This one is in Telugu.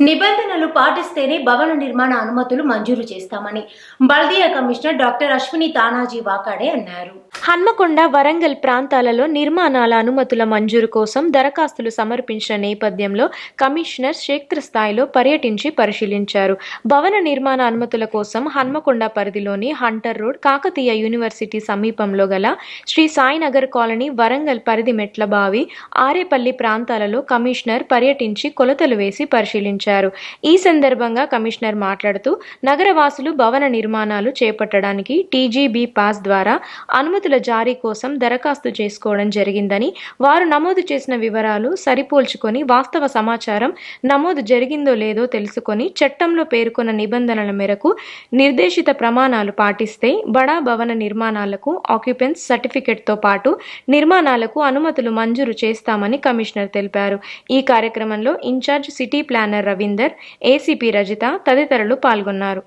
నిబంధనలు పాటిస్తేనే భవన నిర్మాణ అనుమతులు మంజూరు చేస్తామని బల్దియా కమిషనర్ డాక్టర్ అశ్విని తానాజీ వాకాడే అన్నారు. హన్మకొండ వరంగల్ ప్రాంతాలలో నిర్మాణాల అనుమతుల మంజూరు కోసం దరఖాస్తులు సమర్పించిన నేపథ్యంలో కమిషనర్ క్షేత్రస్థాయిలో పర్యటించి పరిశీలించారు. భవన నిర్మాణ అనుమతుల కోసం హన్మకొండ పరిధిలోని హంటర్ రోడ్ కాకతీయ యూనివర్సిటీ సమీపంలో గల శ్రీ సాయినగర్ కాలనీ వరంగల్ పరిధి మెట్ల బావి ఆరేపల్లి ప్రాంతాలలో కమిషనర్ పర్యటించి కొలతలు వేసి పరిశీలించారు. ఈ సందర్భంగా కమిషనర్ మాట్లాడుతూ నగరవాసులు భవన నిర్మాణాలు చేపట్టడానికి టీజీబీ పాస్ ద్వారా అనుమతుల జారీ కోసం దరఖాస్తు చేసుకోవడం జరిగిందని వారు నమోదు చేసిన వివరాలు సరిపోల్చుకొని వాస్తవ సమాచారం నమోదు జరిగిందో లేదో తెలుసుకొని చట్టంలో పేర్కొన్న నిబంధనల మేరకు నిర్దేశిత ప్రమాణాలు పాటిస్తే బడా భవన నిర్మాణాలకు ఆక్యుపెన్స్ సర్టిఫికెట్తో పాటు నిర్మాణాలకు అనుమతులు మంజూరు చేస్తామని కమిషనర్ తెలిపారు. ఈ కార్యక్రమంలో incharge city planner Ravinder ACP Rajitha తదితరులు పాల్గొన్నారు.